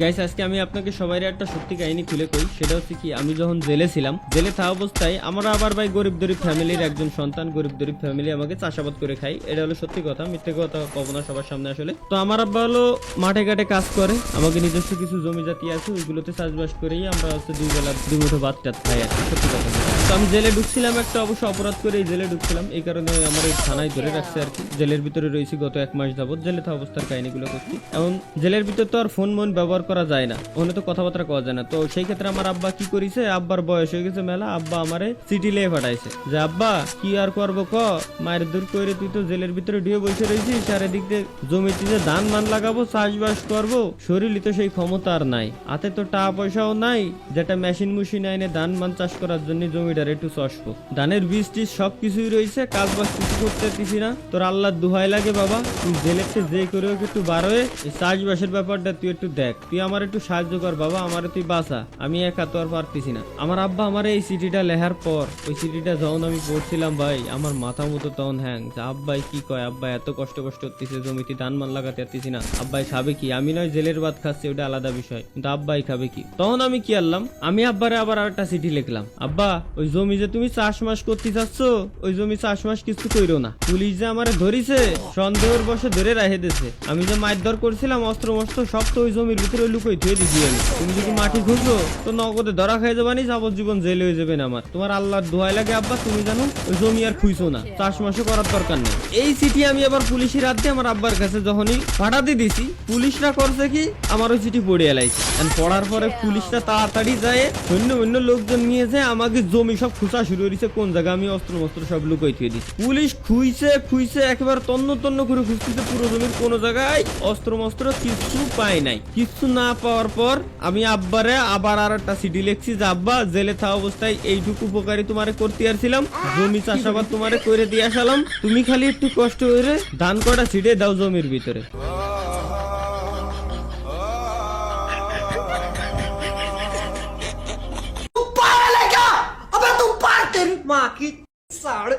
Guys আজকে আমি আপনাকে সবাই একটা সত্যি কাহিনী খুলে কই। সেটা হচ্ছে কি, আমি যখন জেলে ছিলাম, জেলে থাকা অবস্থায় আমরা আবার ভাই গরিব গরিব ফ্যামিলির একজন সন্তান, গরিব গরিব ফ্যামিলি আমাকে চাষাবাদ করে খাই এটা হলো সত্যি কথা, মিথ্যে কথা কব না সবার সামনে আসলে। তো আমার আব্বা হলো মাঠে ঘাটে কাজ করে, আমাকে নিজস্ব কিছু জমি জাতি আছে, ওইগুলোতে চাষবাস করেই আমরা হচ্ছে দুই বেলা দুই মুঠো ভাত টাত খাই আর সত্যি কথা। তো আমি জেলে ঢুকছিলাম একটা অবশ্য অপরাধ করে, এই জেলে ঢুকছিলাম, এই কারণে আমার এই থানায় ধরে রাখছে আর কি। জেলের ভিতরে রয়েছি গত এক মাস যাবত জেলে থাকা অবস্থার কাহিনীগুলো করছি। এখন জেলের ভিতর তো আর ফোন মন ব্যবহার করা যায় না। ওখানে তো কথাবার্তা কওয়া যায় না। তো সেই ক্ষেত্রে আমার আব্বা কি করেছে? আব্বার বয়স হয়ে গেছে মেলা, আব্বা আমারে চিঠি লিয়ে পাঠাইছে। যে, আব্বা, কি আর করব ক? মায়ের দূর করে তুই তো জেলের ভিতরে ঢুয়ে বসে রয়েছিস আর এদিক দিয়ে জমিতে যে ধান মান লাগাবো, চাষবাস করব, শরীরই তো সেই ক্ষমতা আর নাই। হাতে তো টাকা পয়সাও নাই, যেটা মেশিন মুশিন আইনে ধান মান চাষ করার জন্য জমিটার একটু চষবো। ধানের বীজ টিজ সব কিছুই রয়েছে কাজ বাজ কিছু করতে পারতেছি না। তোর আল্লাহ দুহাই লাগে বাবা, তুই জেলেতে যে করে একটু বার হয়ে চাষবাসের ব্যাপারটা তুই একটু দেখ। তুই আমার একটু সাহায্য কর, বাবা, আমার তুই বাঁচা। আমি একা তো আর পারতেছি না। আমার আব্বা আমার এই চিঠিটা লেখার পর, ওই চিঠিটা যখন আমি পড়ছিলাম, ভাই, আমার মাথা মতো তখন হ্যাং। যে আব্বাই কি কয়? আব্বা এত কষ্ট কষ্ট করতেছে জমিতে ধান মান লাগাতে পারতেছি না। আব্বাই খাবে কি? আমি নয়, জেলের ভাত খাচ্ছি, ওটা আলাদা বিষয়। কিন্তু আব্বাই খাবে কি? তখন আমি কি আনলাম? আমি আব্বারে আবার একটা চিঠি লিখলাম। আব্বা, ওই জমি যে তুমি চাষবাস করতে চাচ্ছ, ওই জমি চাষবাস কিছু কইরো না। পুলিশ যে আমারে ধরিছে, সন্দেহের বসে ধরে রাখে দিছে আমি যে মারধর করছিলাম অস্ত্র মস্ত্র সব তো ওই জমির ভিতরে লুকোই ধুয়ে দিছি আমি। তুমি যদি মাটি খুঁজো, তো নগদে ধরা যাবানি জেলে হয়ে যাবে না আমার। তোমার আল্লাহর লাগে, আব্বা, তুমি জানো, ওই জমি আর খুঁজছো না। চাষবাসও করার দরকার নেই। এই চিঠি আমি আবার পুলিশের হাত আমার আব্বার কাছে যখনই দিছি, পুলিশরা করছে কি, আমার ওই চিঠি পড়ে এলাইছে। পড়ার পরে পুলিশটা তাড়াতাড়ি যায় অন্য অন্য লোকজন নিয়ে যায়, আমাকে জমি সব খুঁচা শুরু করেছে, কোন জায়গায় আমি অস্ত্র মস্ত্র সব লুকাই থুয়ে দিচ্ছি পুলিশ খুঁজছে খুঁজছে, একেবারে তন্ন তন্ন করে খুঁজতেছে, পুরো জমির কোনো জায়গায় অস্ত্র মস্ত্র কিছু পায় নাই। কিছু না পাওয়ার পর আমি আব্বারে আবার আর একটা সিডি লেখছি, যে আব্বা, জেলে থাকা অবস্থায় এইটুকু উপকারী তোমারে করতে আসছিলাম জমি চাষাবাদ তোমারে করে দিয়ে আসালাম। তুমি খালি একটু কষ্ট করে ধান কটা সিডে দাও জমির ভিতরে। মা, কি সাড়ে